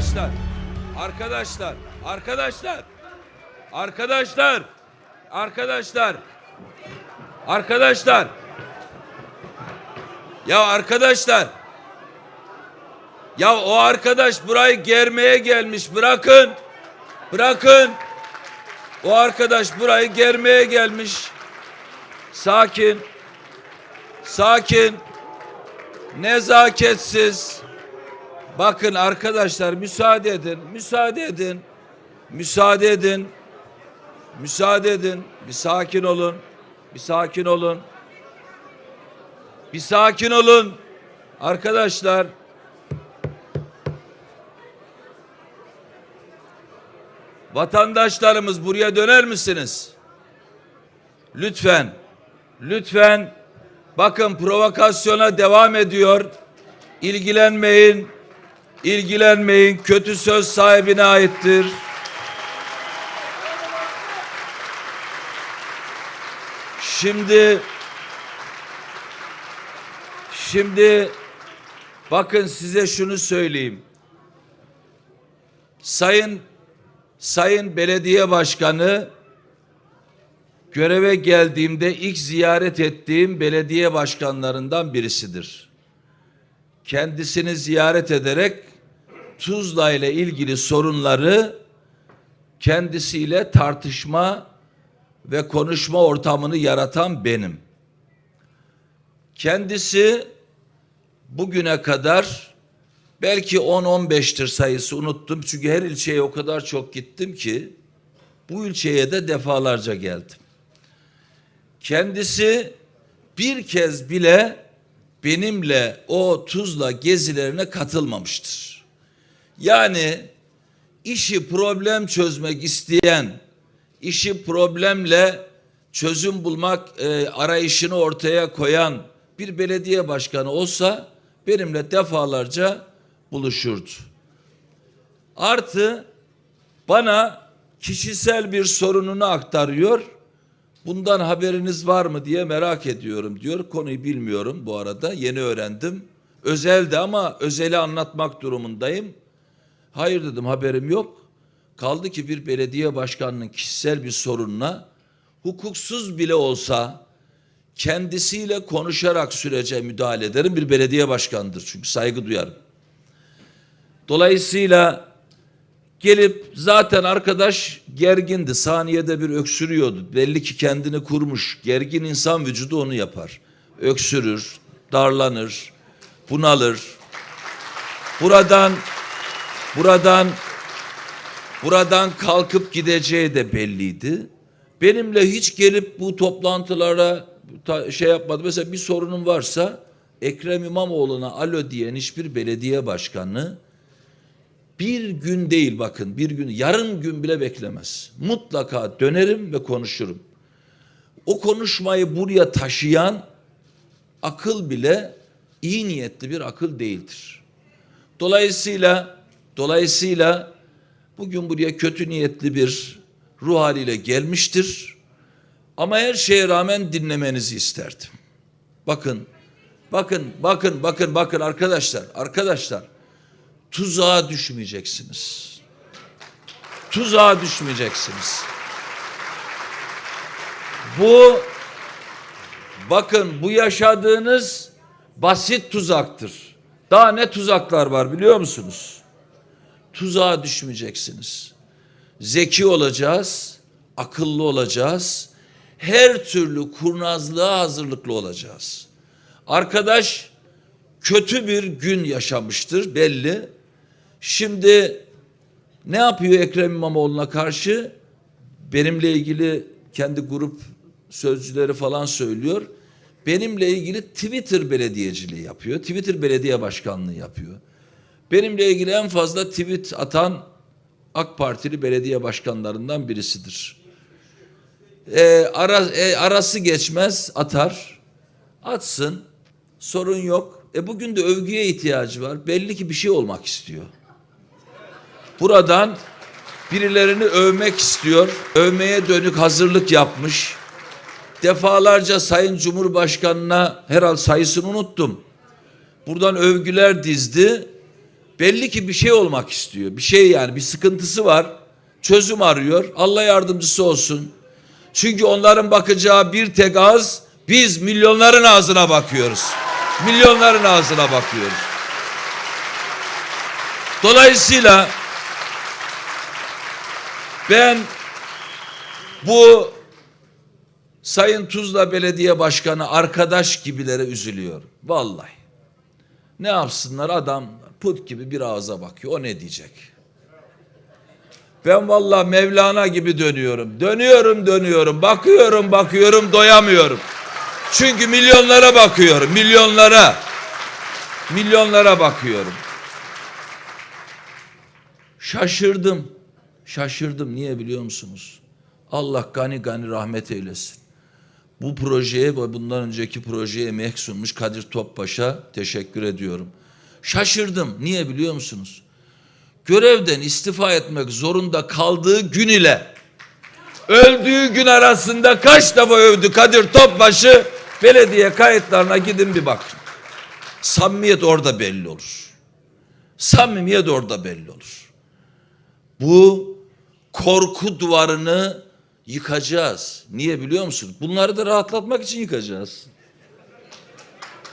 Arkadaşlar, arkadaşlar, arkadaşlar, arkadaşlar, arkadaşlar, arkadaşlar. Ya arkadaşlar. Ya o arkadaş burayı germeye gelmiş. Bırakın. Bırakın. O arkadaş burayı germeye gelmiş. Sakin. Sakin. Nezaketsiz. Bakın arkadaşlar müsaade edin. Müsaade edin. Müsaade edin. Müsaade edin. Bir sakin olun. Bir sakin olun. Bir sakin olun. Arkadaşlar. Vatandaşlarımız buraya döner misiniz? Lütfen. Lütfen. Bakın provokasyona devam ediyor. İlgilenmeyin. İlgilenmeyin. Kötü söz sahibine aittir. Şimdi Şimdi bakın size şunu söyleyeyim. Sayın Sayın Belediye Başkanı göreve geldiğimde ilk ziyaret ettiğim belediye başkanlarından birisidir. Kendisini ziyaret ederek Tuzla ile ilgili sorunları kendisiyle tartışma ve konuşma ortamını yaratan benim. Kendisi bugüne kadar belki 10-15'tir sayısı unuttum. Çünkü her ilçeye o kadar çok gittim ki bu ilçeye de defalarca geldim. Kendisi bir kez bile benimle o Tuzla gezilerine katılmamıştır. Yani işi problem çözmek isteyen, işi problemle çözüm bulmak e, arayışını ortaya koyan bir belediye başkanı olsa benimle defalarca buluşurdu. Artı bana kişisel bir sorununu aktarıyor. Bundan haberiniz var mı diye merak ediyorum diyor. Konuyu bilmiyorum bu arada yeni öğrendim. Özeldi ama özeli anlatmak durumundayım. Hayır dedim haberim yok. Kaldı ki bir belediye başkanının kişisel bir sorununa hukuksuz bile olsa kendisiyle konuşarak sürece müdahale ederim. Bir belediye başkanıdır çünkü saygı duyarım. Dolayısıyla gelip zaten arkadaş gergindi. Saniyede bir öksürüyordu. Belli ki kendini kurmuş. Gergin insan vücudu onu yapar. Öksürür, darlanır, bunalır. Buradan buradan buradan kalkıp gideceği de belliydi. Benimle hiç gelip bu toplantılara şey yapmadı. Mesela bir sorunum varsa Ekrem İmamoğlu'na alo diyen hiçbir belediye başkanı bir gün değil bakın bir gün yarım gün bile beklemez. Mutlaka dönerim ve konuşurum. O konuşmayı buraya taşıyan akıl bile iyi niyetli bir akıl değildir. Dolayısıyla dolayısıyla bugün buraya kötü niyetli bir ruh haliyle gelmiştir. Ama her şeye rağmen dinlemenizi isterdim. Bakın, bakın, bakın, bakın, bakın arkadaşlar, arkadaşlar. Tuzağa düşmeyeceksiniz. Tuzağa düşmeyeceksiniz. Bu, bakın bu yaşadığınız basit tuzaktır. Daha ne tuzaklar var biliyor musunuz? Tuzağa düşmeyeceksiniz. Zeki olacağız, akıllı olacağız her türlü kurnazlığa hazırlıklı olacağız. Arkadaş kötü bir gün yaşamıştır belli. Şimdi ne yapıyor Ekrem İmamoğlu'na karşı? Benimle ilgili kendi grup sözcüleri falan söylüyor. Benimle ilgili Twitter belediyeciliği yapıyor. Twitter belediye başkanlığı yapıyor. Benimle ilgili en fazla tweet atan AK Partili belediye başkanlarından birisidir e, ara, e, arası geçmez atar. Atsın. Sorun yok. E bugün de övgüye ihtiyacı var. Belli ki bir şey olmak istiyor. Buradan birilerini övmek istiyor. Övmeye dönük hazırlık yapmış. Defalarca Sayın Cumhurbaşkanına herhal sayısını unuttum. Buradan övgüler dizdi. Belli ki bir şey olmak istiyor. Bir şey yani bir sıkıntısı var. Çözüm arıyor. Allah yardımcısı olsun. Çünkü onların bakacağı bir tek ağız biz milyonların ağzına bakıyoruz. Milyonların ağzına bakıyoruz. Dolayısıyla ben bu Sayın Tuzla Belediye Başkanı arkadaş gibilere üzülüyorum. Vallahi. Ne yapsınlar adam put gibi bir ağza bakıyor. O ne diyecek? Ben vallahi Mevlana gibi dönüyorum. Dönüyorum dönüyorum. Bakıyorum bakıyorum doyamıyorum. Çünkü milyonlara bakıyorum. Milyonlara. Milyonlara bakıyorum. Şaşırdım. Şaşırdım. Niye biliyor musunuz? Allah gani gani rahmet eylesin. Bu projeye ve bundan önceki projeye emek sunmuş Kadir Topbaş'a teşekkür ediyorum. Şaşırdım. Niye biliyor musunuz? Görevden istifa etmek zorunda kaldığı gün ile öldüğü gün arasında kaç defa övdü Kadir Topbaş'ı belediye kayıtlarına gidin bir bakın. Samimiyet orada belli olur. Samimiyet orada belli olur. Bu korku duvarını yıkacağız. Niye biliyor musun? Bunları da rahatlatmak için yıkacağız.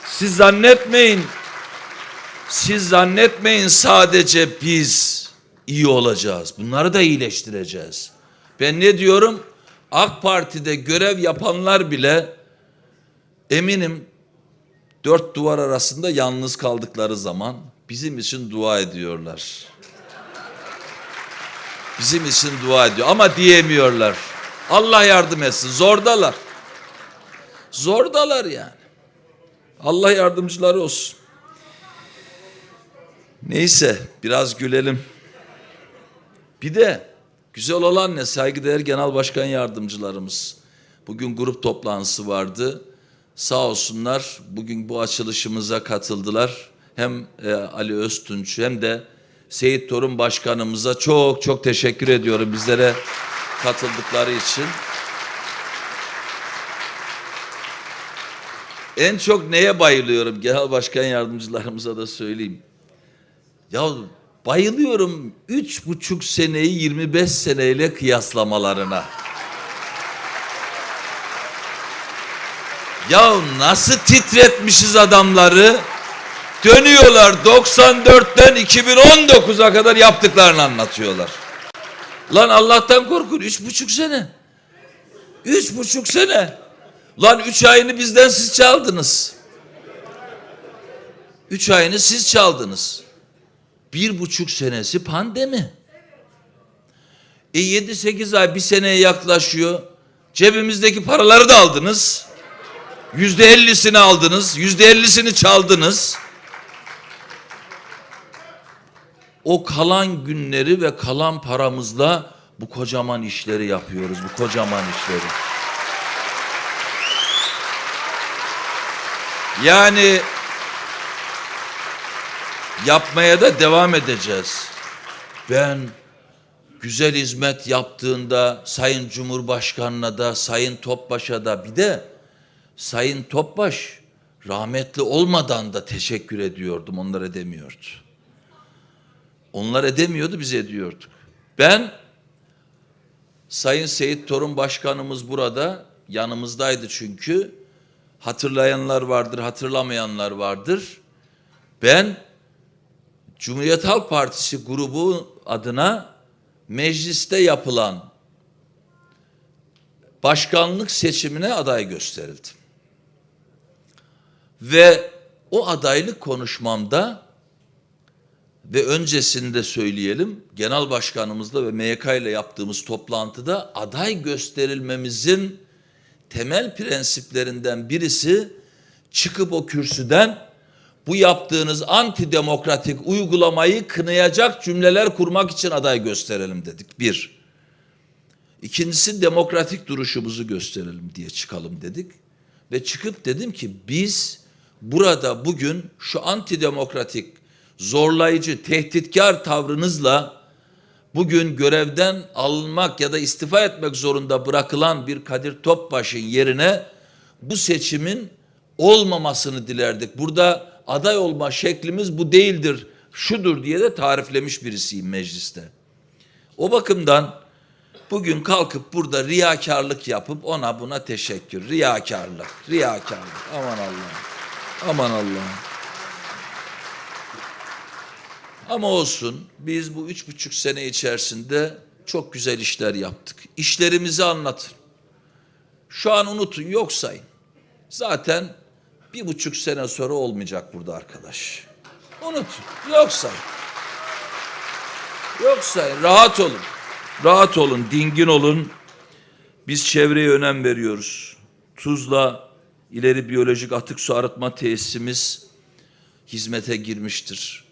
Siz zannetmeyin. Siz zannetmeyin sadece biz iyi olacağız. Bunları da iyileştireceğiz. Ben ne diyorum? AK Parti'de görev yapanlar bile eminim dört duvar arasında yalnız kaldıkları zaman bizim için dua ediyorlar. Bizim için dua ediyor ama diyemiyorlar. Allah yardım etsin. Zordalar. Zordalar yani. Allah yardımcıları olsun. Neyse biraz gülelim. Bir de güzel olan ne saygıdeğer genel başkan yardımcılarımız. Bugün grup toplantısı vardı. Sağ olsunlar bugün bu açılışımıza katıldılar. Hem e, Ali Öztunç hem de Seyit Torun Başkanımıza çok çok teşekkür ediyorum bizlere katıldıkları için. En çok neye bayılıyorum genel başkan yardımcılarımıza da söyleyeyim. Ya bayılıyorum üç buçuk seneyi 25 seneyle kıyaslamalarına. Ya nasıl titretmişiz adamları? Dönüyorlar 94'ten 2019'a kadar yaptıklarını anlatıyorlar. Lan Allah'tan korkun üç buçuk sene. Üç buçuk sene. Lan üç ayını bizden siz çaldınız. Üç ayını siz çaldınız. Bir buçuk senesi pandemi. E yedi sekiz ay bir seneye yaklaşıyor. Cebimizdeki paraları da aldınız. Yüzde ellisini aldınız. Yüzde ellisini çaldınız. O kalan günleri ve kalan paramızla bu kocaman işleri yapıyoruz. Bu kocaman işleri. Yani yapmaya da devam edeceğiz. Ben güzel hizmet yaptığında Sayın Cumhurbaşkanı'na da Sayın Topbaş'a da bir de Sayın Topbaş rahmetli olmadan da teşekkür ediyordum. Onlar edemiyordu. Onlar edemiyordu biz ediyorduk. Ben Sayın Seyit Torun Başkanımız burada yanımızdaydı çünkü. Hatırlayanlar vardır, hatırlamayanlar vardır. Ben Cumhuriyet Halk Partisi grubu adına mecliste yapılan başkanlık seçimine aday gösterildim. Ve o adaylık konuşmamda ve öncesinde söyleyelim genel başkanımızla ve MYK ile yaptığımız toplantıda aday gösterilmemizin temel prensiplerinden birisi çıkıp o kürsüden bu yaptığınız antidemokratik uygulamayı kınayacak cümleler kurmak için aday gösterelim dedik. Bir. İkincisi demokratik duruşumuzu gösterelim diye çıkalım dedik. Ve çıkıp dedim ki biz burada bugün şu antidemokratik, zorlayıcı, tehditkar tavrınızla bugün görevden alınmak ya da istifa etmek zorunda bırakılan bir Kadir Topbaş'ın yerine bu seçimin olmamasını dilerdik. Burada aday olma şeklimiz bu değildir şudur diye de tariflemiş birisiyim mecliste. O bakımdan bugün kalkıp burada riyakarlık yapıp ona buna teşekkür. Riyakarlık, riyakarlık. Aman Allah'ım. Aman Allah'ım. Ama olsun biz bu üç buçuk sene içerisinde çok güzel işler yaptık. İşlerimizi anlatın. Şu an unutun yok sayın. Zaten bir buçuk sene sonra olmayacak burada arkadaş. Unutun yok sayın. Yok sayın rahat olun. Rahat olun dingin olun. Biz çevreye önem veriyoruz. Tuzla ileri biyolojik atık su arıtma tesisimiz hizmete girmiştir.